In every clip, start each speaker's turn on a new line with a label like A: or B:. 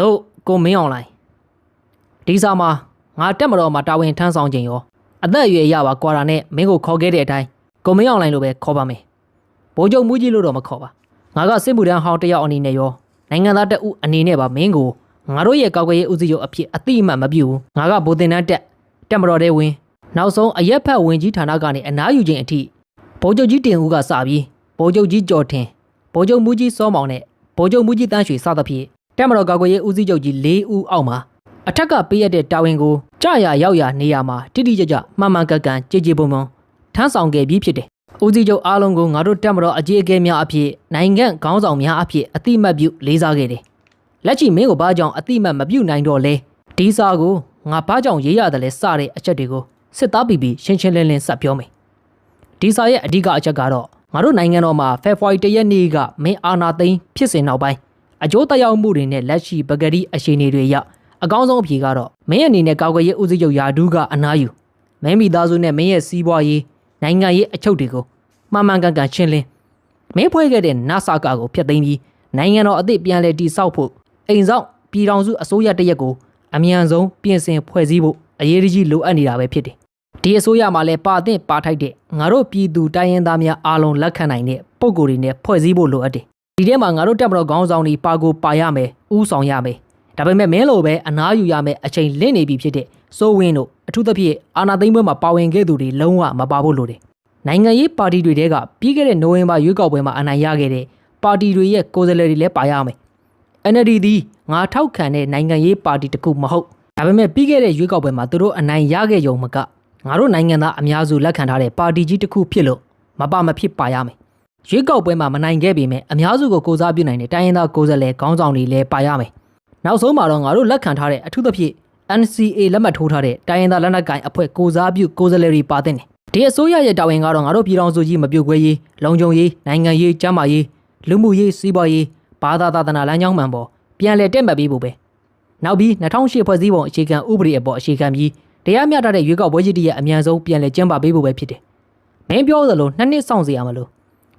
A: တို့ကိုမင်းအောင်လိုင်းဒီစာမှာငါတက်မတော်မှာတာဝန်ထမ်းဆောင်ခြင်းရောအသက်အရွယ်ရပါကွာတာနဲ့မင်းကိုခေါ်ခဲ့တဲ့အတိုင်းကိုမင်းအောင်လိုင်းလိုပဲခေါ်ပါမယ်ဘိုးချုပ်မူကြီးလို့တော့မခေါ်ပါငါကစစ်မှုထမ်းဟောင်းတစ်ယောက်အနေနဲ့ရောနိုင်ငံသားတက်ဦးအနေနဲ့ပါမင်းကိုငါတို့ရဲ့ကောက်ကရေးဦးစီးချုပ်အဖြစ်အတိအမှတ်မပြုဘူးငါကဗိုလ်တင်တန်းတက်တက်မတော်တဲ့ဝင်နောက်ဆုံးအရက်ဖက်ဝင်ကြီးဌာနကနေအနားယူခြင်းအထိဘိုးချုပ်ကြီးတင်ဦးကစပြီးဘိုးချုပ်ကြီးကျော်ထင်ဘိုးချုပ်မူကြီးစောမောင်နဲ့ဘိုးချုပ်မူကြီးတန်းရွှေစသဖြင့် တက်မတော်ကောက်ကရေးဦးစီးချုပ်ကြီး၄ဦးအောက်မှာအထက်ကပေးရတဲ့တာဝန်ကိုကြာရရောက်ရနေရမှာတိတိကျကျမှန်မှန်ကန်ကန်ကြည်ကြည်ပုံပုံထမ်းဆောင်ခဲ့ပြီးဖြစ်တယ်။ဦးစီးချုပ်အားလုံးကိုငါတို့တက်မတော်အကြီးအကဲများအဖြစ်နိုင်ငံခေါင်းဆောင်များအဖြစ်အတိမတ်ပြုလေးစားခဲ့တယ်။လက်ချီမင်းကိုဘာကြောင့်အတိမတ်မပြုနိုင်တော့လဲဒီစာကိုငါဘာကြောင့်ရေးရတယ်လဲစတဲ့အချက်တွေကိုစစ်သားပြီးပြီးရှင်းရှင်းလင်းလင်းစပြောမယ်။ဒီစာရဲ့အဓိကအချက်ကတော့ငါတို့နိုင်ငံတော်မှာဖေဖော်ဝါရီတရက်နေ့ကမင်းအာဏာသိမ်းဖြစ်စဉ်နောက်ပိုင်း အကျိုးသက်ရောက်မှုတွေနဲ့လက်ရှိပဂရီအခြေအနေတွေရောက်အကောင်းဆုံးအဖြေကတော့မင်းအနေနဲ့ကာကွယ်ရေးဦးစီးချုပ်ယာဒူးကအနားယူမင်းမိသားစုနဲ့မင်းရဲ့စီးပွားရေးနိုင်ငံရေးအချုပ်တွေကိုမှန်မှန်ကန်ကန်ရှင်းလင်းမင်းဖွဲ့ခဲ့တဲ့နာဆာကာကိုဖျက်သိမ်းပြီးနိုင်ငံတော်အသစ်ပြန်လည်တည်ဆောက်ဖို့အိမ်ဆောင်ပြည်ထောင်စုအစိုးရတရက်ကိုအမြန်ဆုံးပြင်ဆင်ဖွဲ့စည်းဖို့အရေးကြီးလိုအပ်နေတာပဲဖြစ်တယ်ဒီအစိုးရမှာလည်းပါသင့်ပါထိုက်တဲ့ငါတို့ပြည်သူတိုင်းရင်းသားများအားလုံးလက်ခံနိုင်တဲ့ပုံကိုယ်တွေနဲ့ဖွဲ့စည်းဖို့လိုအပ်တယ် ဒီထဲမှာငါတို့တက်မတော်ခေါင်းဆောင်တွေပါကိုပါရမယ်ဥဆောင်ရမယ်ဒါပေမဲ့မင်းလိုပဲအနားယူရမယ့်အချိန်လင့်နေပြီဖြစ်တဲ့စိုးဝင်းတို့အထူးသဖြင့်အာနာသိမ့်ပွဲမှာပါဝင်ခဲ့သူတွေလုံးဝမပါဖို့လိုတယ်။နိုင်ငံရေးပါတီတွေတဲကပြီးခဲ့တဲ့နိုဝင်ဘာရွေးကောက်ပွဲမှာအနိုင်ရခဲ့တဲ့ပါတီတွေရဲ့ကိုယ်စားလှယ်တွေလည်းပါရမယ်။ NLD သည်ငါထောက်ခံတဲ့နိုင်ငံရေးပါတီတစ်ခုမဟုတ်။ဒါပေမဲ့ပြီးခဲ့တဲ့ရွေးကောက်ပွဲမှာသူတို့အနိုင်ရခဲ့ရုံမကငါတို့နိုင်ငံသားအများစုလက်ခံထားတဲ့ပါတီကြီးတစ်ခုဖြစ်လို့မပါမဖြစ်ပါရမယ်။ ရွေးကောက်ပွဲမှာမနိုင်ခဲ့ပေမဲ့အများစုကိုကိုစားပြုနိုင်တဲ့တိုင်းရင်းသားကိုယ်စားလှယ်ခေါင်းဆောင်တွေလည်းပါရမယ်။နောက်ဆုံးမှာတော့ငါတို့လက်ခံထားတဲ့အထူးသဖြင့် NCA လက်မှတ်ထိုးထားတဲ့တိုင်းရင်းသားလက်နက်ကိုင်အဖွဲ့ကိုစားပြုကိုယ်စားလှယ်တွေပါတဲ့တယ်။ဒီအစိုးရရဲ့တာဝန်ကတော့ငါတို့ပြည်ထောင်စုကြီးမပြုတ်ခွဲရေးလုံခြုံရေးနိုင်ငံရေးကျန်းမာရေးလူမှုရေးစီးပွားရေးဘာသာသာသနာလမ်းကြောင်းမှန်ပေါ်ပြန်လည်တက်မှတ်ပေးဖို့ပဲ။နောက်ပြီး2008ဖွဲ့စည်းပုံအခြေခံဥပဒေအပေါ်အခြေခံပြီးတရားမျှတတဲ့ရွေးကောက်ပွဲကြီးတည်းရဲ့အမြန်ဆုံးပြန်လည်ကျင်းပပေးဖို့ပဲဖြစ်တယ်။မင်းပြောသလိုနှစ်နှစ်စောင့်စီရမလို့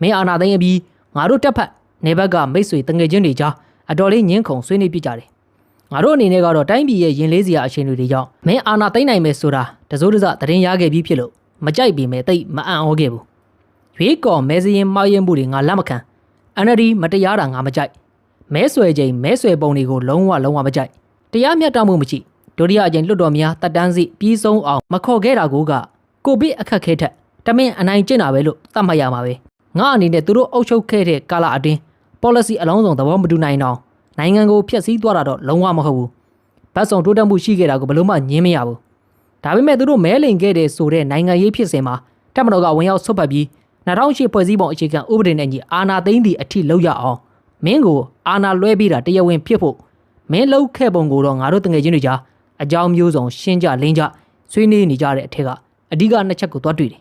A: မင်းအာဏာသိမ်းပြီးငါတို့တက်ဖက်နေဘက်ကမိတ်ဆွေတငယ်ချင်းတွေကြားအတော်လေးညှင်းခုန်ဆွေးနွေးပြကြတယ်။ငါတို့အနေနဲ့ကတော့တိုင်းပြည်ရဲ့ရင်လေးစရာအခြေအနေတွေကြောင့်မင်းအာဏာသိမ်းနိုင်မယ်ဆိုတာတစိုးတစသတင်းရခဲ့ပြီးဖြစ်လို့မကြိုက်ပေမဲ့တိတ်မအံ့ဩခဲ့ဘူးရွေးကော်မဲစရင်မှားယွင်းမှုတွေငါလက်မခံ NLD မတရားတာငါမကြိုက်မဲဆွယ်ချိန်မဲဆွယ်ပုံတွေကိုလုံးဝလုံးဝမကြိုက်တရားမျှတမှုမရှိဒုတိယအကြိမ်လွတ်တော်များတက်တန်းစီပြီးဆုံးအောင်မခေါ်ခဲ့တာကိုကကိုဗစ်အခက်ခဲထက်တမင်အနိုင်ကျင့်တာပဲလို့သတ်မှတ်ရမှာပဲ ငါအနေနဲ့သူတို့အုပ်ချုပ်ခဲ့တဲ့ကာလအတွင်း policy အလုံးစုံသဘောမတူနိုင်တော့နိုင်ငံကိုဖျက်ဆီးသွားတာတော့လုံးဝမဟုတ်ဘူး။ဗတ်ဆောင်တိုးတက်မှုရှိခဲ့တာကိုဘယ်လို့မှညင်းမရဘူး။ဒါပေမဲ့သူတို့မဲလိန်ခဲ့တဲ့ဆိုတဲ့နိုင်ငံရေးဖြစ်စဉ်မှာတက်မတော်ကဝင်ရောက်ဆွတ်ဖက်ပြီး2008ဖွဲ့စည်းပုံအခြေခံဥပဒေနဲ့ညီအာဏာသိမ်းသည့်အထိလောက်ရအောင်မင်းကိုအာဏာလွှဲပေးတာတရားဝင်ဖြစ်ဖို့မင်းလှုပ်ခဲ့ပုံကိုတော့ငါတို့တငယ်ချင်းတွေကြားအကြောင်းမျိုးစုံရှင်းကြလင်းကြဆွေးနွေးနေကြတဲ့အထက်ကအဓိကနှစ်ချက်ကိုသွားတွေ့တယ်။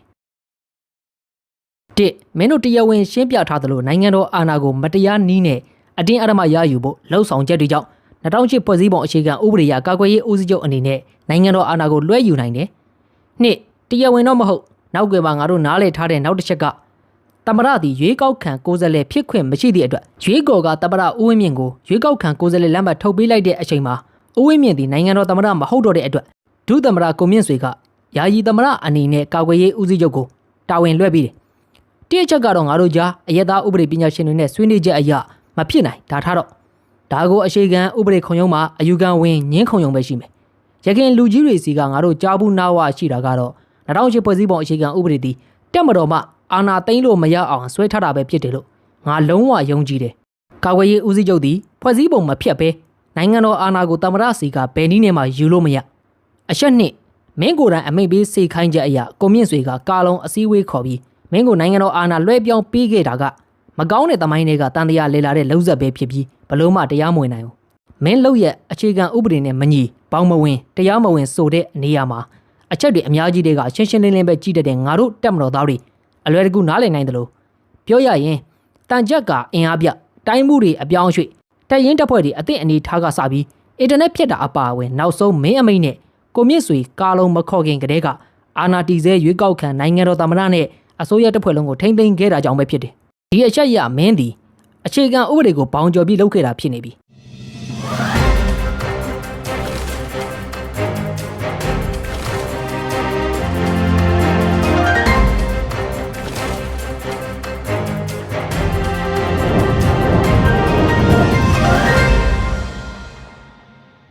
A: တစ်မင်းတို့တရားဝင်ရှင်းပြထားသလိုနိုင်ငံတော်အာဏာကိုမတရားနီးနဲ့အတင်းအဓမ္မရယူဖို့လှုံ့ဆော်ချက်တွေကြောင့်2008ဖွဲ့စည်းပုံအခြေခံဥပဒေအရကာကွယ်ရေးဦးစီးချုပ်အနေနဲ့နိုင်ငံတော်အာဏာကိုလွှဲယူနိုင်တယ်။နှစ်တရားဝင်တော့မဟုတ်နောက်ကွယ်မှာငါတို့နားလည်ထားတဲ့နောက်တစ်ချက်ကတမရသည်ရွေးကောက်ခံကိုယ်စားလှယ်ဖြစ်ခွင့်မရှိသည့်အတွက်ရွေးကော်ကတမရဦးဝင်းမြင့်ကိုရွေးကောက်ခံကိုယ်စားလှယ်လမ်းမထုတ်ပေးလိုက်တဲ့အချိန်မှာဦးဝင်းမြင့်သည်နိုင်ငံတော်တမရမဟုတ်တော့တဲ့အတွက်ဒုတမရကိုမြင့်ဆွေကယာယီတမရအနေနဲ့ကာကွယ်ရေးဦးစီးချုပ်ကိုတာဝန်လွှဲပေးတယ်။ တိအချက်ကတော့ငါတို့ကြားအယက်သားဥပဒေပညာရှင်တွေနဲ့ဆွေးနွေးချက်အရမဖြစ်နိုင်ဒါထားတော့ဒါကိုအရှိခံဥပဒေခုံရုံးမှာအယူခံဝင်ညင်းခုံရုံးပဲရှိမယ်။ရခင်လူကြီးတွေစီကငါတို့ကြားဘူးနာဝရှိတာကတော့2008ဖွဲ့စည်းပုံအခြေခံဥပဒေသည်တက်မတော်မှအာဏာသိမ်းလို့မရအောင်ဆွဲထားတာပဲဖြစ်တယ်လို့ငါလုံးဝယုံကြည်တယ်။ကာကွယ်ရေးဦးစီးချုပ်သည်ဖွဲ့စည်းပုံမဖြတ်ဘဲနိုင်ငံတော်အာဏာကိုတမရစီကဘယ်နည်းနဲ့မှယူလို့မရ။အချက်နှစ်မင်းကိုယ်တိုင်အမိန့်ပေးစေခိုင်းချက်အရာကိုမြင့်ဆွေကကာလုံအစည်းအဝေးခေါ်ပြီး မင်းကိုနိုင်ငံတော်အာဏာလွှဲပြောင်းပေးခဲ့တာကမကောင်းတဲ့တမိုင်းတွေကတန်တရားလေလာတဲ့လှုပ်ဆက်ပဲဖြစ်ပြီးဘလို့မှတရားမဝင်နိုင်ဘူးမင်းလှုပ်ရဲ့အခြေခံဥပဒေနဲ့မညီပေါင်းမဝင်တရားမဝင်ဆိုတဲ့နေရာမှာအချက်တွေအများကြီးတွေကရှင်းရှင်းလင်းလင်းပဲကြည့်တတ်တဲ့ငါတို့တက်မတော်သားတွေအလွယ်တကူနားလည်နိုင်တယ်လို့ပြောရရင်တန်ချက်ကအင်အားပြတိုင်းမှုတွေအပြောင်းအရွှေ့တက်ရင်တက်ဖွဲ့တွေအသင့်အနေထားကစပြီးအင်တာနက်ဖြတ်တာအပါအဝင်နောက်ဆုံးမင်းအမိန့်နဲ့ကိုမြင့်ဆွေကာလုံးမခေါ်ခင်ကတည်းကအာနာတီဇဲရွေးကောက်ခံနိုင်ငံတော်သမ္မတနဲ့ အစိုးရတပ်ဖွဲ့လုံးကိုထိမ့်သိမ်းခဲ့တာကြောင့်ပဲဖြစ်တယ်။ဒီအချက်ရမင်းသည်အခြေခံဥပဒေကိုဘောင်ကျော်ပြီးလုပ်ခဲ့တာဖြစ်နေပြီ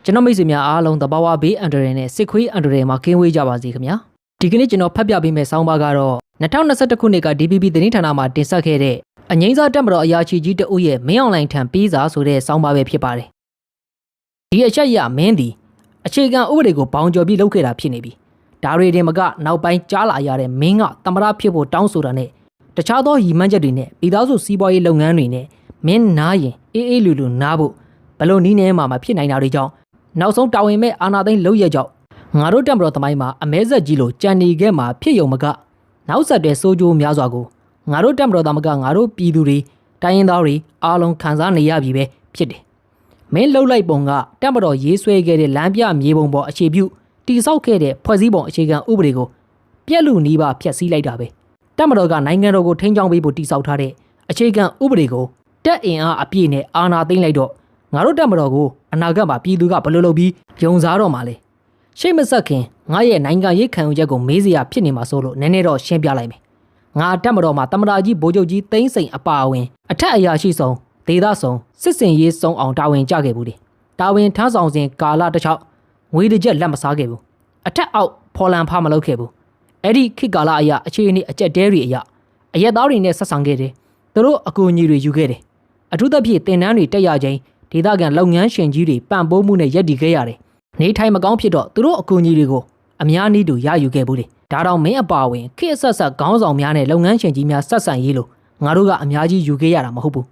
A: ကျွန်တော်မိတ်ဆွေများအားလုံးတဘာဝဘေးအန္တရာယ်နဲ့စစ်ခွေးအန္တရာယ်မှာကင်းဝေးကြပါစေခင်ဗျာဒီကနေ့ကျွန်တော်ဖတ်ပြပေးမယ့်ဆောင်းပါးကတော့ 2021ခုနှစ်က DPP သတင်းဌာနမှာတင်ဆက်ခဲ့တဲ့အငိမ့်စားတက်မတော်အရာရှိကြီးတဦးရဲ့မင်းအွန်လိုင်းထံပေးစာဆိုတဲ့ဆောင်းပါးပဲဖြစ်ပါတယ်ဒီအချက်အရမင်းသည်အခြေခံဥပဒေကိုဘောင်ကျော်ပြီးလုပ်ခဲ့တာဖြစ်နေပြီဒါတွေတင်မကနောက်ပိုင်းကြားလာရတဲ့မင်းကတမရဖြစ်ဖို့တောင်းဆိုတာနဲ့တခြားသောရည်မှန်းချက်တွေနဲ့ပြည်သားစုစီးပွားရေးလုပ်ငန်းတွေနဲ့မင်းနားရင်အေးအေးလူလူနားဖို့ဘလို့နီးနေမှာမဖြစ်နိုင်တာတွေကြောင့်နောက်ဆုံးတာဝန်မဲ့အာဏာသိမ်းလုပ်ရကြောင့်ငါတို့တက်မတော်သမိုင်းမှာအမဲဆက်ကြီးလိုကြံနေခဲ့မှာဖြစ်ယုံမက နောက်ဆက်တွဲစိုးကြိုးများစွာကိုငါတို့တက်မတော်သားမကငါတို့ပြည်သူတွေတိုင်းရင်းသားတွေအားလုံးခံစားနေရပြီပဲဖြစ်တယ်မင်းလှုပ်လိုက်ပုံကတက်မတော်ရေးဆွဲခဲ့တဲ့လမ်းပြမြေပုံပေါ်အခြေပြုတိဆောက်ခဲ့တဲ့ဖွဲ့စည်းပုံအခြေခံဥပဒေကိုပြက်လူနီးပါဖျက်ဆီးလိုက်တာပဲတက်မတော်ကနိုင်ငံတော်ကိုထိန်းချောင်းပေးဖို့တိဆောက်ထားတဲ့အခြေခံဥပဒေကိုတက်အင်အားအပြည့်နဲ့အာဏာသိမ်းလိုက်တော့ငါတို့တက်မတော်ကိုအနာဂတ်မှာပြည်သူကဘယ်လိုလုပ်ပြီးယုံစားတော့မှာလဲ ရှိတ်မဆက်ခင်ငါရဲ့နိုင်ငံရေးခံယူချက်ကိုမေးစရာဖြစ်နေမှာဆိုလို့နည်းနည်းတော့ရှင်းပြလိုက်မယ်ငါတက်မတော်မှာတမတာကြီးဗိုလ်ချုပ်ကြီးသိန်းစိန်အပါအဝင်အထက်အရာရှိဆုံးဒေသဆုံးစစ်စင်ရေးဆုံးအောင်တာဝန်ကြခဲ့ဘူးတယ်တာဝန်ထမ်းဆောင်စဉ်ကာလတစ်ချောက်ငွေတစ်ကြက်လက်မစားခဲ့ဘူးအထက်အောက်ဖော်လန်ဖာမလုပ်ခဲ့ဘူးအဲ့ဒီခေတ်ကာလအရာအခြေအနေအကျက်တဲတွေအရာအရက်သားတွေနဲ့ဆက်ဆံခဲ့တယ်သူတို့အကူအညီတွေယူခဲ့တယ်အထူးသဖြင့်တင်နန်းတွေတက်ရခြင်းဒေသခံလုပ်ငန်းရှင်ကြီးတွေပံ့ပိုးမှုနဲ့ရက်တည်ခဲ့ရတယ် နေထိုင်မကောင်းဖြစ်တော့သူတို့အကူအညီတွေကိုအများနည်းတူရယူခဲ့ဘူးတယ်ဒါတောင်မင်းအပါဝင်ခေတ်ဆက်ဆက်ခေါင်းဆောင်များနဲ့လုပ်ငန်းရှင်ကြီးများဆက်ဆံရေးလို့ငါတို့ကအများကြီးယူခဲ့ရတာမဟုတ်ဘူး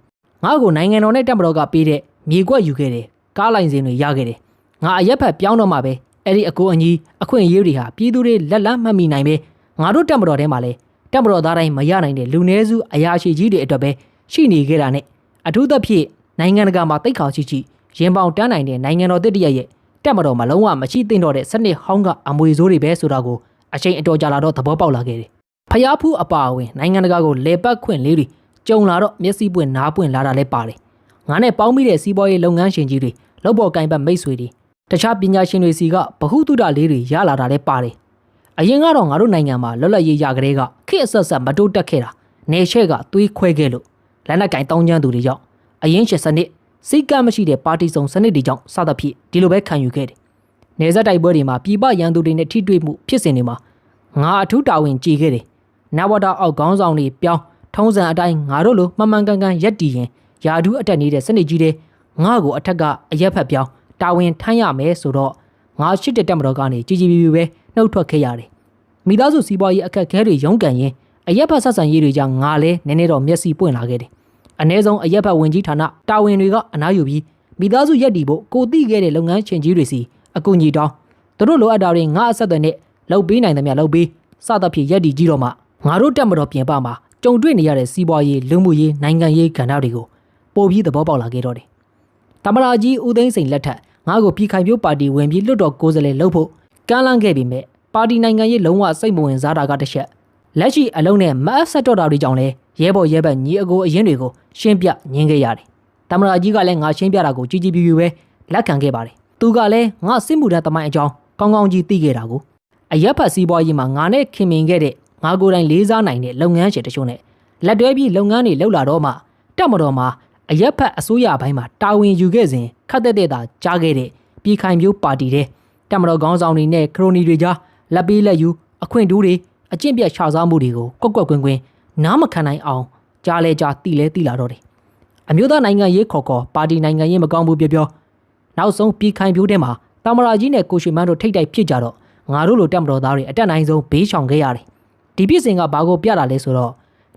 A: ငါ့ကိုနိုင်ငံတော်နဲ့တပ်မတော်ကပေးတဲ့မြေကွက်ယူခဲ့တယ်ကားလိုင်းစင်တွေရခဲ့တယ်ငါအရက်ဖက်ပြောင်းတော့မှပဲအဲ့ဒီအကူအညီအခွင့်အရေးတွေဟာပြည်သူတွေလက်လက်မှတ်မိနိုင်ပဲငါတို့တပ်မတော်ထဲမှာလဲတပ်မတော်သားတိုင်းမရနိုင်တဲ့လူနည်းစုအရာရှိကြီးတွေအတွက်ပဲရှိနေခဲ့တာနဲ့အထူးသဖြင့်နိုင်ငံတကာမှာတိတ်ခါရှိရှိရင်ပေါင်တန်းနိုင်တဲ့နိုင်ငံတော်တစ်တရက်ရဲ့ တက်မတော်မှာလုံးဝမရှိသင့်တော့တဲ့စနစ်ဟောင်းကအမွေဆိုးတွေပဲဆိုတာကိုအချိန်အတော်ကြာလာတော့သဘောပေါက်လာခဲ့တယ်။ဖျားဖူးအပါအဝင်နိုင်ငံတကာကိုလေပတ်ခွင့်လေးတွေကြုံလာတော့မျက်စိပွင့်နားပွင့်လာတာလည်းပါတယ်။ငါနဲ့ပေါင်းမိတဲ့စီးပွားရေးလုပ်ငန်းရှင်ကြီးတွေလောက်ပေါ်ကင်ပတ်မိတ်ဆွေတွေတခြားပညာရှင်တွေစီကဗဟုသုတလေးတွေရလာတာလည်းပါတယ်။အရင်ကတော့ငါတို့နိုင်ငံမှာလွတ်လပ်ရေးရကလေးကခေတ်အဆက်ဆက်မတိုးတက်ခဲ့တာနေချဲ့ကသွေးခွဲခဲ့လို့လက်နက်ကင်တောင်းကျမ်းသူတွေကြောင့်အရင်ရှစ်စနစ် စိတ်ကမရှိတဲ့ပါတီစုံစနစ်တွေကြောင့်စသဖြင့်ဒီလိုပဲခံယူခဲ့တယ်။နေဆက်တိုက်ပွဲတွေမှာပြည်ပရန်သူတွေနဲ့ထိတွေ့မှုဖြစ်စဉ်တွေမှာငါအထူးတာဝန်ကြီးခဲ့တယ်။နဝတာအောက်ခေါင်းဆောင်တွေပြောင်းထုံးစံအတိုင်းငါတို့လိုမှန်မှန်ကန်ကန်ရက်တည်ရင်ယာဒူးအတက်နေတဲ့စနစ်ကြီးတွေငါ့ကိုအထက်ကအရက်ဖက်ပြောင်းတာဝန်ထမ်းရမယ်ဆိုတော့ငါရှစ်တဲ့တက်မတော်ကနေကြီးကြီးပြပြပဲနှုတ်ထွက်ခဲ့ရတယ်။မိသားစုစီးပွားရေးအခက်အခဲတွေရုန်းကန်ရင်အရက်ဖက်ဆက်ဆံရေးတွေကြောင့်ငါလည်းနည်းနည်းတော့မျက်စိပွင့်လာခဲ့တယ်။ အ ਨੇ ဆုံးအရက်ဖက်ဝင်ကြီးဌာနတာဝန်တွေကအနားယူပြီးမိသားစုရက်တီဖို့ကိုတိခဲ့တဲ့လုပ်ငန်းရှင်ကြီးတွေစီအကူအညီတောင်းသူတို့လိုအပ်တာတွေငါအဆက်အသွယ်နဲ့လုပ်ပေးနိုင်သမျှလုပ်ပေးစသဖြင့်ရက်တီကြီးတော့မှငါတို့တက်မတော်ပြင်ပမှာကြုံတွေ့နေရတဲ့စီးပွားရေးလူမှုရေးနိုင်ငံရေးကဏ္ဍတွေကိုပို့ပြီးသဘောပေါက်လာခဲ့တော့တယ်။တမရာကြီးဦးသိန်းစိန်လက်ထက်ငါ့ကိုပြည်ခိုင်ပြိုးပါတီဝင်ပြီးလွတ်တော်ကိုယ်စားလှယ်လုပ်ဖို့ကမ်းလှမ်းခဲ့ပြီးမြဲပါတီနိုင်ငံရေးလုံးဝစိတ်မဝင်စားတာကတစ်ချက်လက်ရှိအလုံးနဲ့မအပ်ဆက်တော့တာတွေကြောင့်လဲ ရဲဘော်ရဲဘက်ညီအကိုအရင်တွေကိုရှင်းပြညင်းခဲ့ရတယ်။တမရာကြီးကလည်းငါရှင်းပြတာကိုကြီးကြီးပြူပြူပဲလက်ခံခဲ့ပါတယ်။သူကလည်းငါစစ်မှုထမ်းတမိုင်းအကြောင်းကောင်းကောင်းကြီးသိခဲ့တာကိုအရက်ဖတ်စီးပွားရေးမှာငါနဲ့ခင်မင်ခဲ့တဲ့ငါကိုယ်တိုင်လေးစားနိုင်တဲ့လုပ်ငန်းရှင်တချို့နဲ့လက်တွဲပြီးလုပ်ငန်းတွေလုပ်လာတော့မှတက်မတော်မှာအရက်ဖတ်အစိုးရဘိုင်းမှာတာဝန်ယူခဲ့စဉ်ခတ်သက်တဲ့တာကြားခဲ့တဲ့ပြည်ခိုင်မျိုးပါတီတဲ့တက်မတော်ခေါင်းဆောင်တွေနဲ့ခရိုနီတွေကြားလက်ပေးလက်ယူအခွင့်တူးတွေအကျင့်ပြတ်ခြားစားမှုတွေကိုကွက်ကွက်ကွင်းကွင်း နားမခံနိုင်အောင်ကြားလဲကြားတိလဲတိလာတော့တယ်အမျိုးသားနိုင်ငံရေးခေါ်ခေါ်ပါတီနိုင်ငံရေးမကောင်းဘူးပြောပြောနောက်ဆုံးပြည်ခိုင်ပြိုးတဲ့မှာတမရာကြီးနဲ့ကိုရွှေမန်းတို့ထိတ်တိုက်ဖြစ်ကြတော့ငါတို့လိုတက်မတော်သားတွေအတက်နိုင်ဆုံးဘေးချောင်ခဲ့ရတယ်ဒီပြစ်စင်ကဘာကိုပြတာလဲဆိုတော့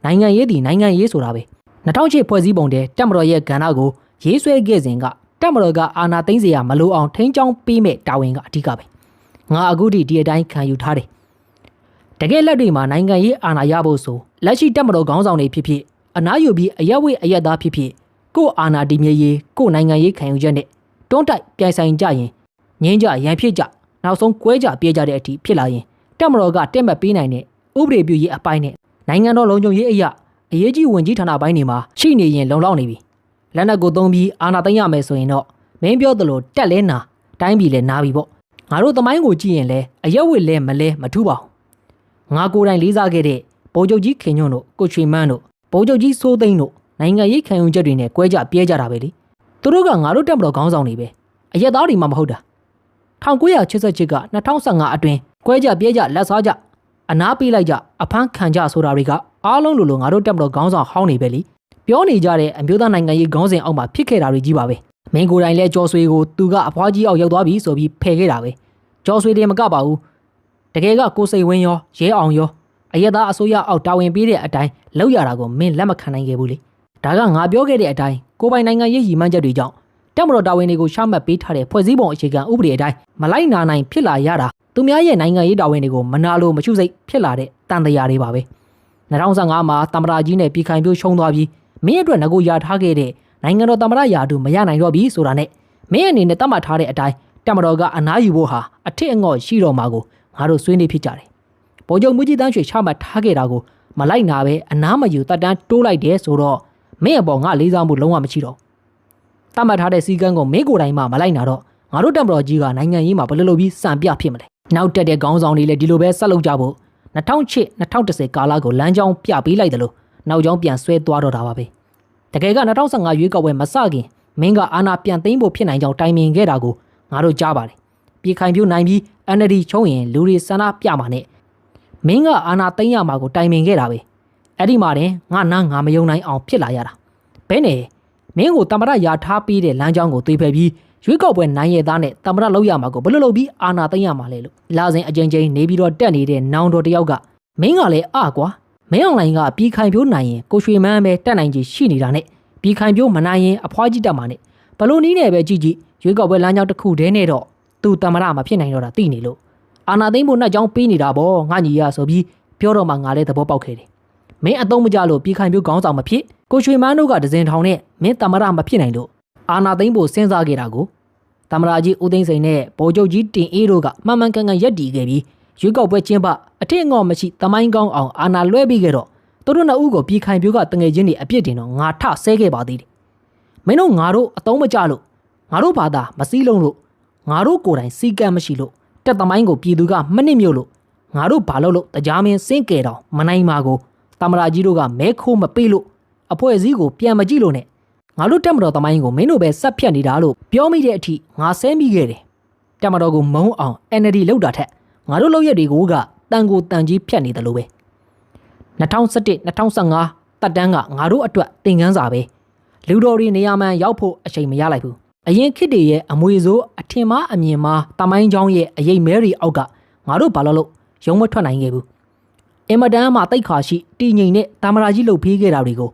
A: နိုင်ငံရေးဒီနိုင်ငံရေးဆိုတာပဲ2008ဖွဲ့စည်းပုံတဲ့တက်မတော်ရဲ့ကဏ္ဍကိုရေးဆွဲခဲ့စဉ်ကတက်မတော်ကအာဏာသိမ်းစရာမလိုအောင်ထိန်းချောင်းပေးမဲ့တာဝန်ကအဓိကပဲငါအခုထိဒီအတိုင်းခံယူထားတယ် တကယ်လက်တွေမှာနိုင်ငံရေးအာဏာရဖို့ဆိုလက်ရှိတက်မတော်ခေါင်းဆောင်တွေဖြစ်ဖြစ်အနားယူပြီးအရက်ဝိအရက်သားဖြစ်ဖြစ်ကို့အာဏာတည်မြဲရေးကို့နိုင်ငံရေးခံယူချက်နဲ့တွန်းတိုက်ပြိုင်ဆိုင်ကြရင်ငင်းကြရန်ဖြစ်ကြနောက်ဆုံးကွဲကြပြေးကြတဲ့အထိဖြစ်လာရင်တက်မတော်ကတက်မှတ်ပေးနိုင်တဲ့ဥပဒေပြုရေးအပိုင်းနဲ့နိုင်ငံတော်လုံခြုံရေးအရာအရေးကြီးဝင်ကြီးဌာနပိုင်းတွေမှာရှိနေရင်လုံလောက်နေပြီလက်နက်ကိုသုံးပြီးအာဏာသိမ်းရမယ်ဆိုရင်တော့မင်းပြောသလိုတက်လဲနာတိုင်းပြည်လဲနာပြီပေါ့ငါတို့သမိုင်းကိုကြည့်ရင်လဲအရက်ဝစ်လဲမလဲမထူးပါဘူး ငါကိုယ်တိုင်လေးစားခဲ့တဲ့ဗိုလ်ချုပ်ကြီးခင်ညွန့်တို့ကိုချွေမန်းတို့ဗိုလ်ချုပ်ကြီးစိုးသိန်းတို့နိုင်ငံရေးခံယူချက်တွေနဲ့ကွဲကြပြဲကြတာပဲလေသူတို့ကငါတို့တက်မတော်ခေါင်းဆောင်တွေပဲအရက်သားတွေမှမဟုတ်တာ1988က2015အတွင်းကွဲကြပြဲကြလက်စားကြအနာပေးလိုက်ကြအဖမ်းခံကြဆိုတာတွေကအားလုံးလိုလိုငါတို့တက်မတော်ခေါင်းဆောင်ဟောင်းနေပဲလीပြောနေကြတဲ့အမျိုးသားနိုင်ငံရေးခေါင်းစဉ်အောက်မှာဖြစ်ခဲ့တာတွေကြီးပါပဲမင်းကိုယ်တိုင်လဲကြော်ဆွေကိုသူကအဖွားကြီးအောက်ရောက်သွားပြီဆိုပြီးဖယ်ခဲ့တာပဲကြော်ဆွေတွေမကပါဘူး တကယ်ကကိုစိတ်ဝင်းရောရဲအောင်ရောအရက်သားအစိုးရအောက်တာဝန်ပေးတဲ့အတိုင်းလောက်ရတာကိုမင်းလက်မခံနိုင်ခဲ့ဘူးလေဒါကငါပြောခဲ့တဲ့အတိုင်းကိုပိုင်နိုင်ငံရေးရည်မှန်းချက်တွေကြောင့်တက်မတော်တာဝန်တွေကိုရှောက်မှတ်ပေးထားတဲ့ဖွဲ့စည်းပုံအခြေခံဥပဒေအတိုင်းမလိုက်နာနိုင်ဖြစ်လာရတာသူများရဲ့နိုင်ငံရေးတာဝန်တွေကိုမနာလို့မချူစိတ်ဖြစ်လာတဲ့တန်တရားတွေပါပဲ2015မှာတမရာကြီးနဲ့ပြည်ခိုင်ပြိုးရှုံးသွားပြီးမင်းအတွက်ငကိုရထားခဲ့တဲ့နိုင်ငံတော်တမရရာတူမရနိုင်တော့ပြီဆိုတာနဲ့မင်းအနေနဲ့တတ်မှတ်ထားတဲ့အတိုင်းတက်မတော်ကအနားယူဖို့ဟာအထစ်အငေါ့ရှိတော်မှာကို ငါတို့ဆွေးနွေးဖြစ်ကြတယ်။ဗိုလ်ချုပ်မူကြီးတန်းရွှေချမှတ်ထားခဲ့တာကိုမလိုက်နာပဲအနားမယူတက်တန်းတိုးလိုက်တယ်ဆိုတော့မင်းအပေါ်ငါလေးစားမှုလုံးဝမရှိတော့။တတ်မှတ်ထားတဲ့စီကံကိုမင်းကိုယ်တိုင်မှမလိုက်နာတော့ငါတို့တက်မတော်ကြီးကနိုင်ငံရေးမှာဘယ်လိုလုပ်ပြီးစံပြဖြစ်မလဲ။နောက်တက်တဲ့ခေါင်းဆောင်တွေလည်းဒီလိုပဲဆက်လုပ်ကြဖို့2008 2010ကာလကိုလမ်းကြောင်းပြပေးလိုက်တယ်လို့နောက်ကြောင်းပြန်ဆွဲသွားတော့တာပါပဲ။တကယ်က2015ရွေးကောက်ပွဲမစခင်မင်းကအာဏာပြန်သိမ်းဖို့ဖြစ်နိုင်ကြောင်းတိုင်ပင်ခဲ့တာကိုငါတို့ကြားပါတယ်။ပြည်ခိုင်ပြိုနိုင်ပြီး NLD ချုံးရင်လူတွေဆန္ဒပြမှာနဲ့မင်းကအာဏာသိမ်းရမှာကိုတိုင်ပင်ခဲ့တာပဲ။အဲ့ဒီမှာတင်ငါနာငါမယုံနိုင်အောင်ဖြစ်လာရတာ။ဘဲနဲ့မင်းကိုတမရရာထားပေးတဲ့လမ်းကြောင်းကိုသွေးဖယ်ပြီးရွေးကောက်ပွဲနိုင်ရသားနဲ့တမရလောက်ရမှာကိုဘယ်လိုလုပ်ပြီးအာဏာသိမ်းရမှာလဲလို့လာစဉ်အကြိမ်ကြိမ်နေပြီးတော့တက်နေတဲ့နောင်တော်တယောက်ကမင်းကလည်းအကွာမင်းအွန်လိုင်းကပြည်ခိုင်ပြိုးနိုင်ရင်ကိုရွှေမန်းပဲတက်နိုင်ကြီးရှိနေတာနဲ့ပြည်ခိုင်ပြိုးမနိုင်ရင်အဖွားကြီးတက်မှာနဲ့ဘလို့နီးနေပဲကြည့်ကြည့်ရွေးကောက်ပွဲလမ်းကြောင်းတစ်ခုတည်းနဲ့တော့ သူတမရမဖြစ်နိုင်တော့တာသိနေလို့အာနာသိမ့်ဖို့နှက်ကြောင်းပေးနေတာပေါ့ငါညီရဆိုပြီးပြောတော့မှငါလည်းသဘောပေါက်ခဲ့တယ်မင်းအတုံးမကြလို့ပြည်ခိုင်ပြိုးခေါင်းဆောင်မဖြစ်ကိုရွှေမန်းတို့ကဒဇင်ထောင်နဲ့မင်းတမရမဖြစ်နိုင်လို့အာနာသိမ့်ဖို့စဉ်းစားခဲ့တာကိုတမရာကြီးဦးသိန်းစိန်နဲ့ဗိုလ်ချုပ်ကြီးတင်အေးတို့ကမှန်မှန်ကန်ကန်ရက်တီခဲ့ပြီးရွေးကောက်ပွဲကျင်းပအထစ်အငေါ့မရှိတမိုင်းကောင်းအောင်အာနာလွှဲပြီးခဲ့တော့သူတို့နှစ်ဦးကိုပြည်ခိုင်ပြိုးကတငယ်ချင်းတွေအပြစ်တင်တော့ငါထဆဲခဲ့ပါသေးတယ်မင်းတို့ငါတို့အတုံးမကြလို့ငါတို့ဘာသာမစည်းလုံးလို့ ငါတို့ကိုယ်တိုင်စီကံမရှိလို့တက်သမိုင်းကိုပြည်သူကမနစ်မြို့လို့ငါတို့ဘာလို့လို့တရားမင်းစင်းကဲတော့မနိုင်ပါကိုတမရာကြီးတို့ကမဲခိုးမပေးလို့အဖွဲ့အစည်းကိုပြန်မကြည့်လို့နဲ့ငါတို့တက်မတော်သမိုင်းကိုမင်းတို့ပဲဆက်ဖြတ်နေတာလို့ပြောမိတဲ့အထိငါဆဲမိခဲ့တယ်တက်မတော်ကိုမုံအောင် NLD လောက်တာထက်ငါတို့လောက်ရက်တွေကိုကတန်ကိုတန်ကြီးဖြတ်နေတယ်လို့ပဲ2017 2015တက်တန်းကငါတို့အတွက်သင်ခန်းစာပဲလူတော်တွေနေရာမှန်ရောက်ဖို့အချိန်မရလိုက်ဘူး အရင်ခေတ်တွေရဲ့အမွေဆိုးအထင်မှားအမြင်မှားတမိုင်းချောင်းရဲ့အရေးမဲရီအောက်ကငါတို့ဘာလို့လို့ရုံမထွက်နိုင်ခဲ့ဘူးအင်မတန်မှတိတ်ခါရှိတည်ငြိမ်တဲ့တာမရာကြီးလှုပ်ဖေးခဲ့တာတွေကို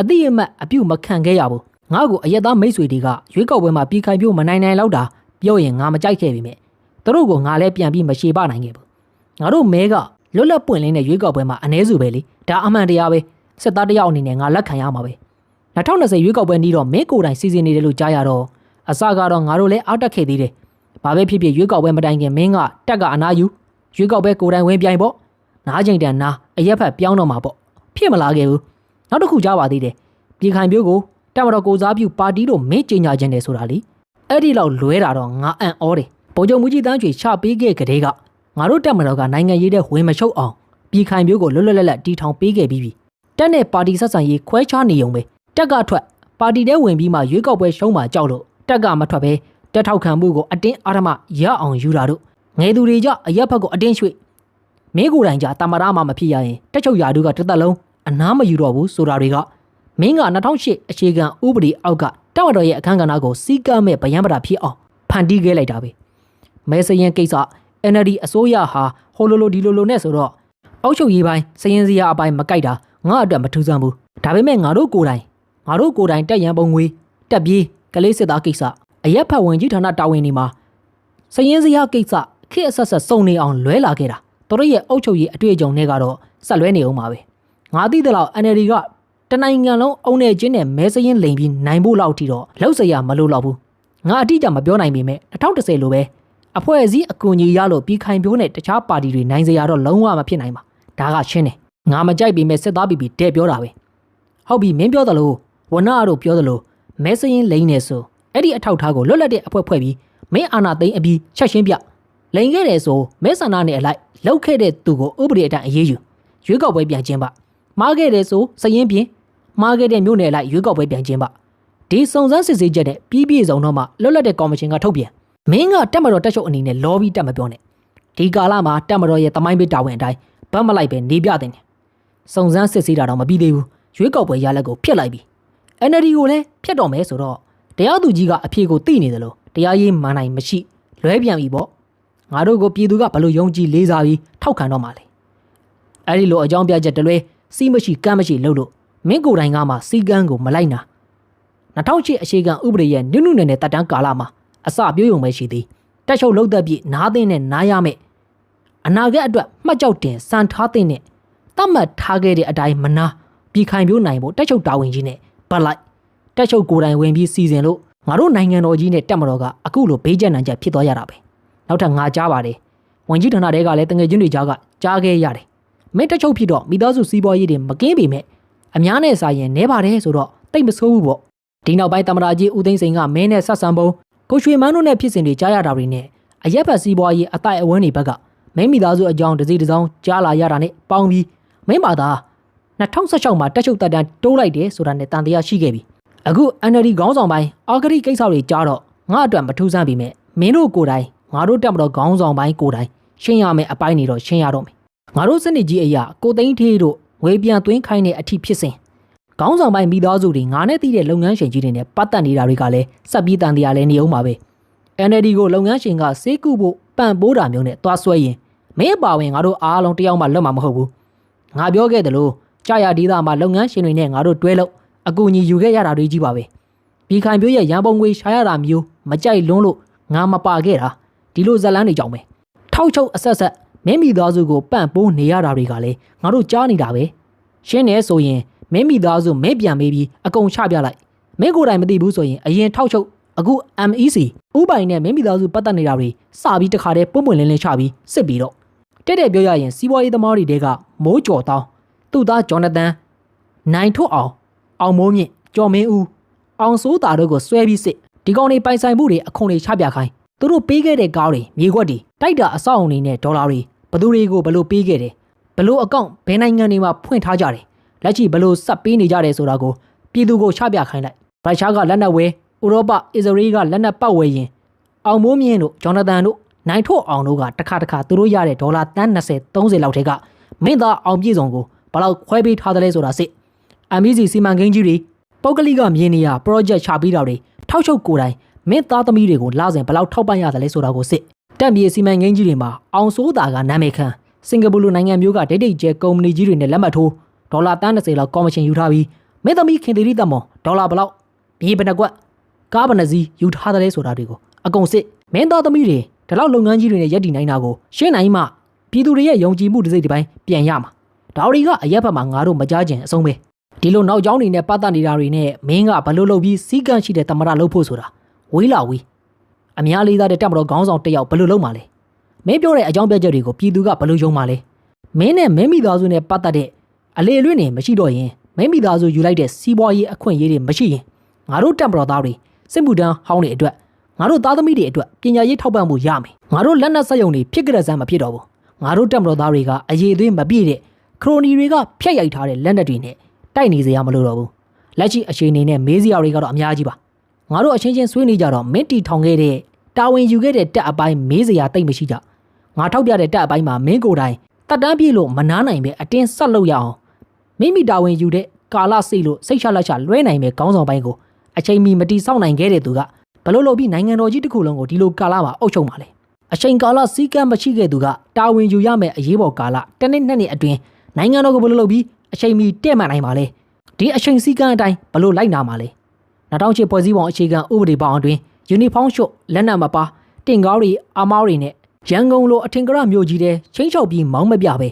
A: အတိအမတ်အပြုတ်မခံခဲ့ရဘူးငါ့ကိုအရက်သားမိတ်ဆွေတွေကရွေးကောက်ပွဲမှာပြီးခိုင်ပြို့မနိုင်နိုင်လောက်တာပြောရင်ငါမကြိုက်ခဲ့ပြီမဲ့သူတို့ကငါလည်းပြန်ပြီးမရှေပနိုင်ခဲ့ဘူးငါတို့မဲကလွတ်လပ်ပွင့်လင်းတဲ့ရွေးကောက်ပွဲမှာအ ਨੇ စုပဲလေဒါအမှန်တရားပဲစစ်သားတယောက်အနေနဲ့ငါလက်ခံရမှာပဲ2020ရွေးကောက်ပွဲနီးတော့မင်းကိုယ်တိုင်စီစဉ်နေတယ်လို့ကြားရတော့ အစကတော့ငါတို့လည်းအောက်တက်ခဲ့သေးတယ်ဘာပဲဖြစ်ဖြစ်ရွေးကောက်ပွဲမတိုင်ခင်မင်းကတက်ကအနာယူရွေးကောက်ပွဲကိုယ်တိုင်ဝင်ပြိုင်ပေါ့နားချိန်တန်နာအရက်ဖက်ပြောင်းတော့မှာပေါ့ဖြစ်မလာခဲ့ဘူးနောက်တစ်ခုကြားပါသေးတယ်ပြည်ခိုင်ပြိုးကိုတက်မတော်ကိုစားပြုပါတီတို့မင်းကြင်ညာခြင်းတယ်ဆိုတာလေအဲ့ဒီလောက်လွဲတာတော့ငါအံ့ဩတယ်ဗိုလ်ချုပ်မူကြီးတန်းချွေချပေးခဲ့ကြတဲ့ကငါတို့တက်မတော်ကနိုင်ငံရေးတဲ့ဝင်မချုပ်အောင်ပြည်ခိုင်ပြိုးကိုလွတ်လွတ်လပ်လပ်တီထောင်ပေးခဲ့ပြီးပြီတက်နဲ့ပါတီဆက်ဆံရေးခွဲခြားနေုံပဲတက်ကထွက်ပါတီထဲဝင်ပြီးမှရွေးကောက်ပွဲရှုံးမှကြောက်လို့ တက်ကမထွက်ပဲတက်ထောက်ခံမှုကိုအတင်းအာရမရအောင်ယူတာတို့ငယ်သူတွေကြအရက်ဘက်ကိုအတင်းရွှေ့မင်းကိုယ်တိုင်ကြတမရမှမဖြစ်ရရင်တက်ချုပ်ရာတို့ကတစ်သက်လုံးအနားမယူတော့ဘူးဆိုတာတွေကမင်းက2008အခြေခံဥပဒေအောက်ကတောက်တော်ရဲ့အခန်းကဏ္ဍကိုစီးကမ်းမဲ့ဗယံပတာဖြစ်အောင်ဖန်တီးခဲ့လိုက်တာပဲမဲစရင်ကိစ္စ NLD အစိုးရဟာဟိုလိုလိုဒီလိုလိုနဲ့ဆိုတော့အောက်ချုပ်ရေးပိုင်းစရင်စရာအပိုင်းမကြိုက်တာငါအတွက်မထူးဆန်းဘူးဒါပေမဲ့ငါတို့ကိုယ်တိုင်ငါတို့ကိုယ်တိုင်တက်ရန်ပုံငွေတက်ပြေး ကလေးစစ်သားကိစ္စအရက်ဖတ်ဝင်ကြီးဌာနတာဝန်တွေမှာစရင်စရာကိစ္စခေတ်အဆက်ဆက်စုံနေအောင်လွဲလာခဲ့တာတို့ရဲ့အုပ်ချုပ်ရေးအတွေ့အကြုံတွေကတော့ဆက်လွဲနေအောင်ပါပဲငါသိတဲ့လောက် NLD ကတနိုင်ငံလုံးအုံနဲ့ချင်းနဲ့မဲစရင်လိန်ပြီးနိုင်ဖို့လောက်ထိတော့လောက်စရာမလိုတော့ဘူးငါအတိအကျမပြောနိုင်ပေမဲ့2010လိုပဲအဖွဲ့အစည်းအကူအညီရလို့ပြီးခိုင်ပြိုးနဲ့တခြားပါတီတွေနိုင်စရာတော့လုံးဝမဖြစ်နိုင်ပါဒါကရှင်းတယ်ငါမကြိုက်ပေမဲ့စစ်သားပြီးပြီးတဲ့ပြောတာပဲဟုတ်ပြီမင်းပြောသလိုဝနအတို့ပြောသလို မဲစရင်လိန်နေဆိုအဲ့ဒီအထောက်ထားကိုလွတ်လပ်တဲ့အဖွဲ့ဖွဲ့ပြီးမင်းအာနာသိန်းအပြီးချက်ရှင်းပြလိန်ခဲ့တယ်ဆိုမဲဆန္ဒနဲ့အလိုက်လောက်ခဲ့တဲ့သူကိုဥပဒေအတိုင်းအရေးယူရွေးကောက်ပွဲပြန်ကျင်းပမားခဲ့တယ်ဆိုစရင်ပြင်မားခဲ့တဲ့မြို့နယ်လိုက်ရွေးကောက်ပွဲပြန်ကျင်းပတဒီစုံစမ်းစစ်ဆေးချက်နဲ့ပြီးပြည့်စုံတော့မှလွတ်လပ်တဲ့ကော်မရှင်ကထုတ်ပြန်မင်းကတက်မတော်တက်ချုပ်အနေနဲ့လော်ဘီတက်မပြောနဲ့ဒီကာလမှာတက်မတော်ရဲ့တမိုင်းပေးတာဝန်အတိုင်းဗတ်မလိုက်ပဲနေပြတင်တယ်စုံစမ်းစစ်ဆေးတာတော့မပြီးသေးဘူးရွေးကောက်ပွဲရလက်ကိုဖျက်လိုက်ပြီ NLD ကိုလည်းဖျက်တော်မယ်ဆိုတော့တရားသူကြီးကအဖြေကိုသိနေတယ်လို့တရားရေးမှန်နိုင်မရှိလွဲပြန်ပြီပေါ့ငါတို့ကိုပြည်သူကဘလို့ယုံကြည်လေးစားပြီးထောက်ခံတော့မှာလေအဲ့ဒီလိုအကြောင်းပြချက်တလွဲစီးမရှိကမ်းမရှိလို့လို့မင်းကိုယ်တိုင်ကမှစီကန်းကိုမလိုက်နာ2008အခြေခံဥပဒေရဲ့နုနုနယ်နယ်တက်တန်းကာလမှာအစပြုံးယုံပဲရှိသည်တက်ချုပ်လုံးသက်ပြီးနားသိနဲ့နားရမယ်အနာဂတ်အတွက်မှတ်ကြောက်တင်စံထားတဲ့နဲ့တတ်မှတ်ထားခဲ့တဲ့အတိုင်းမနာပြည်ခိုင်ပြိုးနိုင်ဖို့တက်ချုပ်တာဝန်ကြီးနဲ့ ပတ်လိုက်တက်ချုပ်ကိုယ်တိုင်ဝင်ပြီးစီစဉ်လို့ငါတို့နိုင်ငံတော်ကြီးနဲ့တက်မတော်ကအခုလိုဘေးကျက်နိုင်ချက်ဖြစ်သွားရတာပဲနောက်ထပ်ငါကြားပါတယ်ဝန်ကြီးဌာနတွေကလည်းတငယ်ချင်းတွေကြားကကြားခဲ့ရတယ်မင်းတက်ချုပ်ဖြစ်တော့မိသားစုစီးပွားရေးတွေမကင်းပေမဲ့အများနဲ့စာရင်နဲပါတယ်ဆိုတော့တိတ်မဆိုးဘူးပေါ့ဒီနောက်ပိုင်းတမရာကြီးဦးသိန်းစိန်ကမင်းနဲ့ဆက်ဆံပုံကိုရွှေမန်းတို့နဲ့ဖြစ်စဉ်တွေကြားရတာတွေနဲ့အရက်ဖက်စီးပွားရေးအတိုက်အဝန်းတွေဘက်ကမင်းမိသားစုအကြောင်းတစ်စီတစ်စောင်းကြားလာရတာနဲ့ပေါင်းပြီးမင်းပါသား 2016မှာတက်ချုပ်တက်တန်းတိုးလိုက်တယ်ဆိုတာနဲ့တန်တရားရှိခဲ့ပြီအခု NLD ခေါင်းဆောင်ပိုင်းအာဂရိကိစ္စတွေကြားတော့ငါအတွက်မထူးဆန်းပြီမဲ့မင်းတို့ကိုယ်တိုင်ငါတို့တက်မတော်ခေါင်းဆောင်ပိုင်းကိုယ်တိုင်ရှင်းရမယ်အပိုင်းနေတော့ရှင်းရတော့မယ်ငါတို့စနစ်ကြီးအရာကိုသိန်းထေးတို့ဝေပြန်သွင်းခိုင်းတဲ့အထိဖြစ်စဉ်ခေါင်းဆောင်ပိုင်းမိသားစုတွေငါနဲ့တည်တဲ့လုပ်ငန်းရှင်ကြီးတွေနဲ့ပတ်သက်နေတာတွေကလည်းစက်ပြီးတန်တရားလဲနေအောင်ပါပဲ NLD ကိုလုပ်ငန်းရှင်ကစေးကုဖို့ပန့်ပိုးတာမျိုးနဲ့သွားဆွဲရင်မင်းအပါဝင်ငါတို့အားလုံးတယောက်မှလွတ်မှာမဟုတ်ဘူးငါပြောခဲ့သလို ကြာရဒေသမှာလုပ်ငန်းရှင်တွေနဲ့ငါတို့တွဲလို့အကူအညီယူခဲ့ရတာတွေကြီးပါပဲပြီးခိုင်ပြိုးရဲ့ရန်ပုံငွေရှာရတာမျိုးမကြိုက်လွန်းလို့ငါမပါခဲ့တာဒီလိုဇက်လန်းတွေကြောင့်ပဲထောက်ချုပ်အဆက်ဆက်မင်းမိသားစုကိုပန့်ပိုးနေရတာတွေကလည်းငါတို့ကြားနေတာပဲရှင်းနေဆိုရင်မင်းမိသားစုမင်းပြန်မေးပြီးအကုန်ချပြလိုက်မင်းကိုယ်တိုင်မသိဘူးဆိုရင်အရင်ထောက်ချုပ်အခု MEC ဥပိုင်နဲ့မင်းမိသားစုပတ်သက်နေတာတွေစပြီးတခါတည်းပုံပွင့်လင်းလင်းချပြီးစစ်ပြီးတော့တဲ့တဲ့ပြောရရင်စီးပွားရေးသမားတွေတဲကမိုးကြော်တောင်း သူ့သားဂျော်နသန်နိုင်ထွတ်အောင်အောင်မိုးမြင့်ကျော်မင်းဦးအောင်စိုးတာတို့ကိုဆွဲပြီးစစ်ဒီကောင်တွေပိုင်ဆိုင်မှုတွေအခွန်တွေချပြခိုင်းသူတို့ပေးခဲ့တဲ့ကားတွေမြေခွက်တွေတိုက်တာအဆောက်အုံတွေနဲ့ဒေါ်လာတွေဘသူတွေကိုဘလို့ပေးခဲ့တယ်ဘလို့အကောင့်ဘယ်နိုင်ငံတွေမှာဖွင့်ထားကြတယ်လက်ရှိဘလို့စပ်ပေးနေကြတယ်ဆိုတာကိုပြည်သူကိုချပြခိုင်းလိုက်ရုရှားကလက်နက်ဝဲဥရောပအစ္စရေးကလက်နက်ပတ်ဝဲရင်အောင်မိုးမြင့်တို့ဂျော်နသန်တို့နိုင်ထုတ်အောင်တို့ကတစ်ခါတစ်ခါသူတို့ရတဲ့ဒေါ်လာတန်း20 30လောက်ထဲကမင်းသားအောင်ပြည့်စုံကို ဘလောက်ခွဲပေးထားတယ်လဲဆိုတာစစ် MBC စီမံကိန်းကြီးတွေပုတ်ကလိကမြင်းနေရ project ချပြီးတာတွေထောက်ချုပ်ကိုယ်တိုင်မင်းသားသမီးတွေကိုလာစဉ်ဘလောက်ထောက်ပံ့ရတယ်လဲဆိုတာကိုစစ်တက်မြေစီမံကိန်းကြီးတွေမှာအောင်စိုးတာကနာမည်ခံစင်ကာပူလိုနိုင်ငံမျိုးကဒိတ်ဒိတ်ကျဲကုမ္ပဏီကြီးတွေနဲ့လက်မှတ်ထိုးဒေါ်လာတန်း30လောက်ကော်မရှင်ယူထားပြီးမင်းသမီးခင်သီရိတမော်ဒေါ်လာဘလောက်မြေဘယ်နှကွက်ကားဘယ်နှစီးယူထားတယ်လဲဆိုတာတွေကိုအကုန်စစ်မင်းသားသမီးတွေဒီလောက်လုပ်ငန်းကြီးတွေနဲ့ရက်တည်နိုင်တာကိုရှင်းနိုင်မှပြည်သူတွေရဲ့ယုံကြည်မှုတစ်စိတ်တစ်ပိုင်းပြန်ရမှာ ဒါတွေကအရက်ဘက်မှာငါတို့မကြားကျင်အဆုံးပဲဒီလိုနောက်ကျောင်းတွေနဲ့ပတ်သက်နေတာတွေနဲ့မင်းကဘလို့လုပ်ပြီးစီကန့်ရှိတဲ့တမရလုပ်ဖို့ဆိုတာဝေးလာဝေးအများလေးသားတဲ့တက်မတော်ခေါင်းဆောင်တစ်ယောက်ဘလို့လုပ်မှာလဲမင်းပြောတဲ့အကြောင်းပြချက်တွေကိုပြည်သူကဘလို့ယုံမှာလဲမင်းနဲ့မင်းမိသားစုနဲ့ပတ်သက်တဲ့အလေအလွင့်တွေမရှိတော့ရင်မင်းမိသားစုယူလိုက်တဲ့စီးပွားရေးအခွင့်အရေးတွေမရှိရင်ငါတို့တက်မတော်သားတွေစစ်မှုထမ်းဟောင်းတွေအတွက်ငါတို့သားသမီးတွေအတွက်ပညာရေးထောက်ပံ့မှုရမယ်ငါတို့လက်နက်စက်ရုံတွေဖြစ်ကြတဲ့စမ်းမဖြစ်တော့ဘူးငါတို့တက်မတော်သားတွေကအရေးအသွေးမပြည့်တဲ့ ခရိုနီတွေကဖျက်ရိုက်ထားတဲ့လက်နက်တွေနဲ့တိုက်နေစရာမလိုတော့ဘူးလက်ရှိအခြေအနေနဲ့မေးစရာတွေကတော့အများကြီးပါငါတို့အချင်းချင်းဆွေးနွေးကြတော့မင်းတီထောင်ခဲ့တဲ့တာဝန်ယူခဲ့တဲ့တက်အပိုင်းမေးစရာတိတ်မရှိကြငါထောက်ပြတဲ့တက်အပိုင်းမှာမင်းကိုယ်တိုင်တက်တန်းပြည့်လို့မနားနိုင်ပဲအတင်းဆက်လုပ်ရအောင်မိမိတာဝန်ယူတဲ့ကာလစိတ်လို့စိတ်ချလက်ချလွဲနိုင်ပဲခေါင်းဆောင်ပိုင်းကိုအချိန်မီမတီဆောက်နိုင်ခဲ့တဲ့သူကဘလို့လို့ပြီးနိုင်ငံတော်ကြီးတစ်ခုလုံးကိုဒီလိုကာလမှာအုပ်ချုပ်မှာလဲအချိန်ကာလစီးကမ်းမရှိခဲ့သူကတာဝန်ယူရမယ့်အရေးပေါ်ကာလတစ်နှစ်နှစ်နှစ်အတွင်း နိုင်ငံတော်ကိုဘလို့လို့ပြီးအချိန်မီတဲ့မှတ်နိုင်ပါလဲဒီအချိန်စည်းကမ်းအတိုင်းဘလို့လိုက်နာမှာလဲ2008ဖွဲ့စည်းပုံအခြေခံဥပဒေပေါင်းအတွင်းယူနီဖောင်းရှုပ်လက်နက်မပါတင်ကားတွေအမားတွေနဲ့ရန်ကုန်လိုအထင်ကရမြို့ကြီးတဲ့ချင်းချောက်ပြီးမောင်းမပြပဲ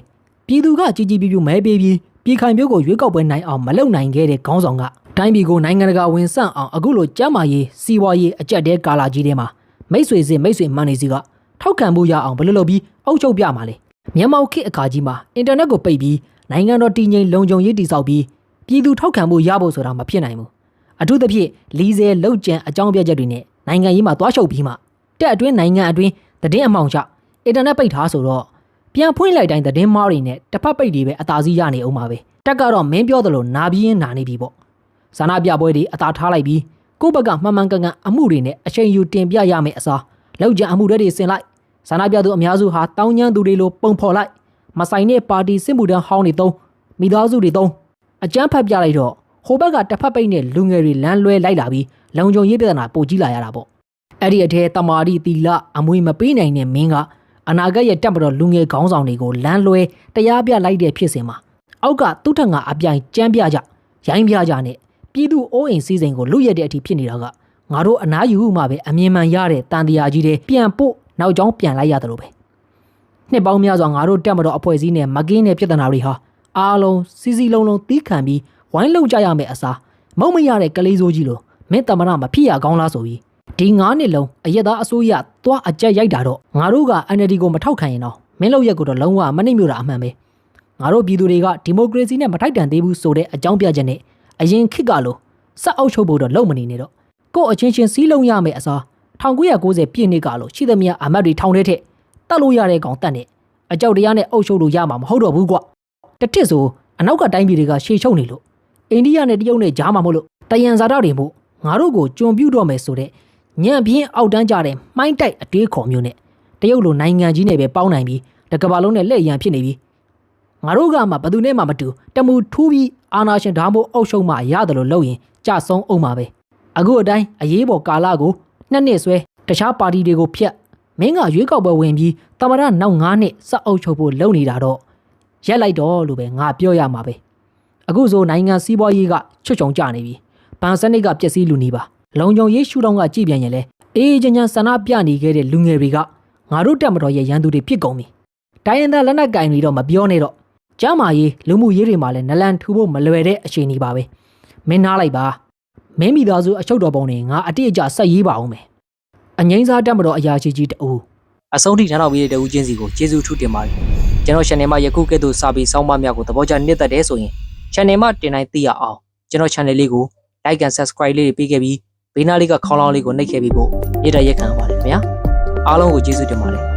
A: ပြည်သူကကြီးကြီးပြူးပြူးမဲပေးပြီးပြည်ခိုင်မျိုးကိုရွေးကောက်ပွဲနိုင်အောင်မလုပ်နိုင်ခဲ့တဲ့ခေါင်းဆောင်ကတိုင်းပြည်ကိုနိုင်ငံတကာဝင်ဆန့်အောင်အခုလိုကြမ်းမာရေးစီးပွားရေးအကြက်တဲကာလာကြီးထဲမှာမိတ်ဆွေစစ်မိတ်ဆွေမှန်နေစီကထောက်ခံမှုရအောင်ဘယ်လိုလုပ်ပြီးအုပ်ချုပ်ပြမှာလဲ မြန်မာခေတ်အခါကြီးမှာအင်တာနက်ကိုပိတ်ပြီးနိုင်ငံတော်တည်ငြိမ်လုံခြုံရေးတည်ဆောက်ပြီးပြည်သူထောက်ခံမှုရဖို့ဆိုတာမဖြစ်နိုင်ဘူးအထူးသဖြင့်လီဇယ်လောက်ကျန်အကြောင်းပြချက်တွေနဲ့နိုင်ငံရေးမှာသွားရှုပ်ပြီးမှတက်အတွင်းနိုင်ငံအတွင်းသတင်းအမှောင်ချအင်တာနက်ပိတ်ထားဆိုတော့ပြန်ဖွင့်လိုက်တိုင်းသတင်းမားတွေနဲ့တစ်ဖက်ပိတ်တွေပဲအသာစီးရနေအောင်ပါပဲတက်ကတော့မင်းပြောသလိုနာပြီးရင်နာနေပြီပေါ့ဇာနာပြပွဲတွေအသာထားလိုက်ပြီးကိုယ့်ဘက်ကမှန်မှန်ကန်ကန်အမှုတွေနဲ့အချိန်ယူတင်ပြရမယ်အစားလောက်ကျန်အမှုတွေဆင်လိုက် ဆန္ဒပြသူအများစုဟာတောင်းကျမ်းသူတွေလိုပုံဖော်လိုက်မဆိုင်တဲ့ပါတီစစ်မှုထမ်းဟောင်းတွေတုံးမိသားစုတွေတုံးအကြမ်းဖက်ပြလိုက်တော့ဟိုဘက်ကတစ်ဖက်ပိတ်နဲ့လူငယ်တွေလမ်းလွဲလိုက်လာပြီးလုံခြုံရေးပြဿနာပိုကြီးလာရတာပေါ့အဲ့ဒီအထဲတမာရီတီလာအမွေမပေးနိုင်တဲ့မင်းကအနာဂတ်ရဲ့တက်မတော်လူငယ်ခေါင်းဆောင်တွေကိုလမ်းလွဲတရားပြလိုက်တဲ့ဖြစ်စဉ်မှာအောက်ကသူ့ထက်ငါအပြိုင်ကြမ်းပြကြရိုင်းပြကြနဲ့ပြည်သူအိုးအိမ်စီစဉ်ကိုလွတ်ရက်တဲ့အထိဖြစ်နေတာကငါတို့အနားယူမှပဲအမြင်မှန်ရတဲ့တန်တရားကြီးတွေပြန်ပို့ နောက်ကျောင်းပြန်လိုက်ရတယ်လို့ပဲနှစ်ပေါင်းများစွာငါတို့တက်မတော်အဖွဲ့အစည်းနဲ့မကင်းတဲ့ပြဿနာတွေဟာအားလုံးစီစီလုံးလုံးတီးခံပြီးဝိုင်းလုံကြရမယ်အစားမုံမရတဲ့ကလေးစိုးကြီးလိုမင်းတမရမဖြစ်ရကောင်းလားဆိုပြီးဒီငါးနှစ်လုံးအရက်သားအစိုးရသွားအကြက်ရိုက်တာတော့ငါတို့က NLD ကိုမထောက်ခံရင်တော့မင်းလောက်ရက်ကိုတော့လုံးဝမနှိမ့်မြို့တာအမှန်ပဲငါတို့ပြည်သူတွေကဒီမိုကရေစီနဲ့မထိုက်တန်သေးဘူးဆိုတဲ့အကြောင်းပြချက်နဲ့အရင်ခေတ်ကလိုစက်အုပ်ချုပ်ဖို့တော့လုံမနေနဲ့တော့ကို့အချင်းချင်းစီးလုံးရမယ်အစား 1990ပြည့်နှစ်ကလို့ရှိသမျှအမတ်တွေထောင်ထဲထက်တတ်လို့ရတဲ့ကောင်တတ်နဲ့အကြောက်တရားနဲ့အုပ်ချုပ်လို့ရမှာမဟုတ်တော့ဘူးကွတစ်ထစ်ဆိုအနောက်ကတိုင်းပြည်တွေကရှေ့ချုပ်နေလို့အိန္ဒိယနဲ့တရုတ်နဲ့ကြားမှာမို့လို့တယံဇာတာတွေမို့ငါတို့ကိုကြုံပြူတော့မယ်ဆိုတဲ့ညံ့ပြင်းအောက်တန်းကြတဲ့မှိုင်းတိုက်အတွေးခေါ်မျိုးနဲ့တရုတ်လိုနိုင်ငံကြီးနဲ့ပဲပေါင်းနိုင်ပြီးတကဘာလုံးနဲ့လက်ရန်ဖြစ်နေပြီးငါတို့ကမှဘယ်သူနဲ့မှမတူတမူထူးပြီးအာနာရှင်ဓာမို့အုပ်ချုပ်မှရတယ်လို့လုပ်ရင်ကြဆုံးအောင်ပါပဲအခုအတိုင်းအရေးပေါ်ကာလကို နှစ်နှစ်ဆွဲတခြားပါတီတွေကိုဖျက်မင်းကရွေးကောက်ပွဲဝင်ပြီးတမရနောက်9နှစ်စက်အုပ်ချုပ်ဖို့လုပ်နေတာတော့ရက်လိုက်တော့လို့ပဲငါပြောရမှာပဲအခုဆိုနိုင်ငံစီးပွားရေးကချွတ်ချုံကြနေပြီဘဏ်စနစ်ကပျက်စီးလူနေပါလုံခြုံရေးရှုထောင့်ကကြည့်ပြန်ရင်လဲအေးချမ်းချမ်းဆန္ဒပြနေခဲ့တဲ့လူငယ်တွေကငါတို့တက်မတော်ရဲ့ရန်သူတွေဖြစ်ကုန်ပြီတိုင်းရင်းသားလက်နက်ကင်တွေတော့မပြောနဲ့တော့ကျမ်းမာရေးလူမှုရေးတွေမှာလည်းနလန်ထူဖို့မလွယ်တဲ့အခြေအနေပါပဲမင်းနားလိုက်ပါ မင်းမိသားစုအချုပ်တော်ပုံတွေငါအတိအကျဆက်ရေးပါအောင်မယ်အငိမ့်စားတက်မတော်အရာရှိကြီးတူအဆုံးထိထမ်းတော်ပြီးတဲ့တူချင်းစီကိုကျေးဇူးထူးတင်ပါတယ်ကျွန်တော် channel မှာယခုကဲ့သို့စာပေစောင်းပါများကိုသဘောကျနှစ်သက်တယ်ဆိုရင် channel မှာတင်တိုင်းသိရအောင်ကျွန်တော် channel လေးကို like and subscribe လေးတွေပေးခဲ့ပြီးဘေးနားလေးကခေါင်းလောင်းလေးကိုနှိပ်ခဲ့ပြီးဖို့ရတဲ့ရက်ခံပါတယ်ခင်ဗျာအားလုံးကိုကျေးဇူးတင်ပါတယ်